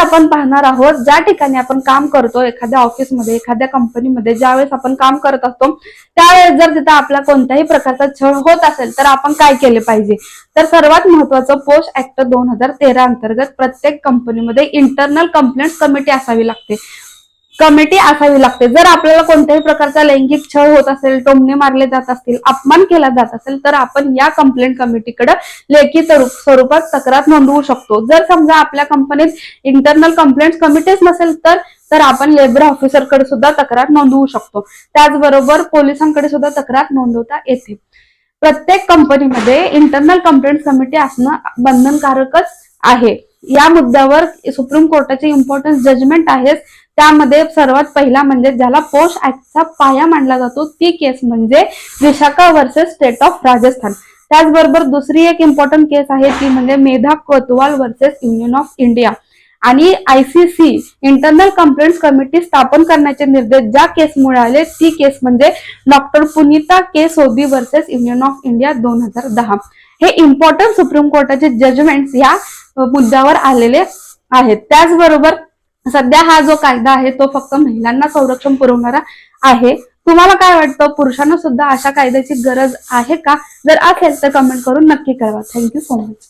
आपण पाहणार आहोत ज्या ठिकाणी आपण काम करतो एखाद्या ऑफिसमध्ये एखाद्या कंपनीमध्ये ज्यावेळेस आपण काम करत असतो त्यावेळेस जर तिथं आपला कोणत्याही प्रकारचा छळ होत असेल तर आपण काय केले पाहिजे? तर सर्वात महत्वाचं पोस्ट ऍक्ट दोन हजार तेरा अंतर्गत प्रत्येक कंपनीमध्ये इंटरनल कंप्लेंट कमिटी असावी लागते. कमिटी असावी लागते. जर आपल्याला कोणत्याही प्रकारचा लैंगिक छळ होत असेल टोमणे मारले जात असतील अपमान केला जात असेल तर आपण या कंप्लेंट कमिटीकडे लेखी स्वरूपात तक्रार नोंदवू शकतो. जर समजा आपल्या कंपनीत इंटरनल कंप्लेंट कमिटीच नसेल तर तर आपण लेबर ऑफिसरकडे सुद्धा तक्रार नोंदवू शकतो. त्याचबरोबर पोलिसांकडे सुद्धा तक्रार नोंदवता येते. प्रत्येक कंपनीमध्ये इंटरनल कंप्लेंट कमिटी असणं बंधनकारकच आहे. या मुद्द्यावर सुप्रीम कोर्टाचे इम्पॉर्टन्स जजमेंट आहे त्यामध्ये सर्वात पहिला म्हणजे ज्याला पोस्ट ऍक्टचा पाया मानला जातो ती केस म्हणजे Vishakha versus state of Rajasthan. त्याचबरोबर दुसरी एक इम्पॉर्टंट केस आहे ती म्हणजे Medha Kotwal versus union of India आणि आयसीसी इंटरनल कंप्लेंट्स कमिटी स्थापन करण्याचे निर्देश ज्या केसमुळे आले ती केस म्हणजे doctor Punita K Sodhi versus union of India दोन हजार दहा. हे इम्पॉर्टंट सुप्रीम कोर्टाचे जजमेंट्स या मुद्द्यावर आलेले आहेत. त्याचबरोबर सध्या हा जो कायदा आहे तो फक्त महिलांना संरक्षण पुरवणारा आहे. तुम्हाला काय वाटतं? पुरुषांना सुद्धा अशा कायद्याची गरज आहे का? जर असेल तर कमेंट करून नक्की कळवा. Thank you so much